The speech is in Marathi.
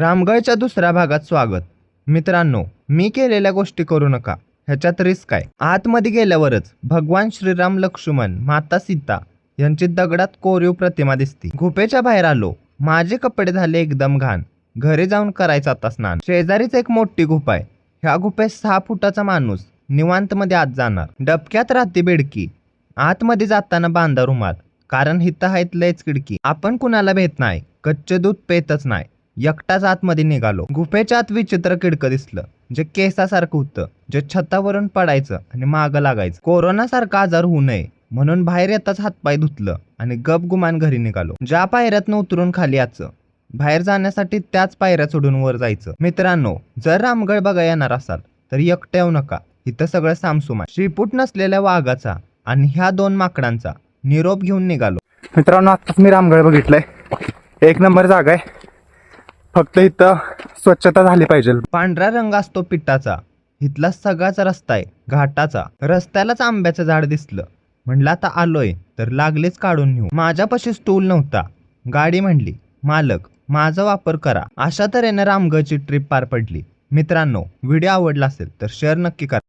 रामगडच्या दुसऱ्या भागात स्वागत. मित्रांनो मी केलेल्या गोष्टी करू नका. ह्याच्यात रिस्क आहे. आतमध्ये गेल्यावरच भगवान श्रीराम लक्ष्मण माता सीता यांची दगडात कोरीव प्रतिमा दिसते. गुफेच्या बाहेर आलो. माझे कपडे झाले एकदम घाण. घरी जाऊन करायचं आता स्नान. शेजारीच एक मोठी गुफा आहे. ह्या गुफेत सहा फुटाचा माणूस निवांत मध्ये आत जाणार. डबक्यात राहते बेडकी. आतमध्ये जाताना बांधा रुमाल. कारण हिथं आहेत लयच खिडकी. आपण कुणाला भेट नाही. कच्चे दूध पेतच नाही. एकटाच आतमध्ये निघालो. गुफेच्या आत विचित्र किडकं दिसलं. जे केसासारखं होतं. जे छतावरून पडायचं आणि मागं लागायचं. कोरोनासारखा आजार होऊ नये म्हणून बाहेर येताच हातपाय धुतलं आणि गप गुमान घरी निघालो. ज्या पायऱ्यातनं उतरून खाली याचं बाहेर जाण्यासाठी त्याच पायऱ्या सोडून वर जायचं. मित्रांनो जर रामगड बघा येणार असाल तर एकटं येऊ नका. इथं सगळं सामसुमा श्रीपूट नसलेल्या वाघाचा आणि ह्या दोन माकडांचा निरोप घेऊन निघालो. मित्रांनो आत्ताच मी रामगड बघितलंय. एक नंबर जागा आहे. फक्त इथं स्वच्छता झाली पाहिजे. पांढरा रंग असतो पिठाचा. इथला सगळाच रस्ता आहे घाटाचा. रस्त्यालाच आंब्याचं झाड दिसलं. म्हणलं आता आलोय तर लागलेच काढून नेऊ. माझ्यापाशी स्टूल नव्हता. गाडी म्हणली मालक माझा वापर करा. अशा तऱ्हेनं रामगडची ट्रिप पार पडली. मित्रांनो व्हिडिओ आवडला असेल तर शेअर नक्की करा.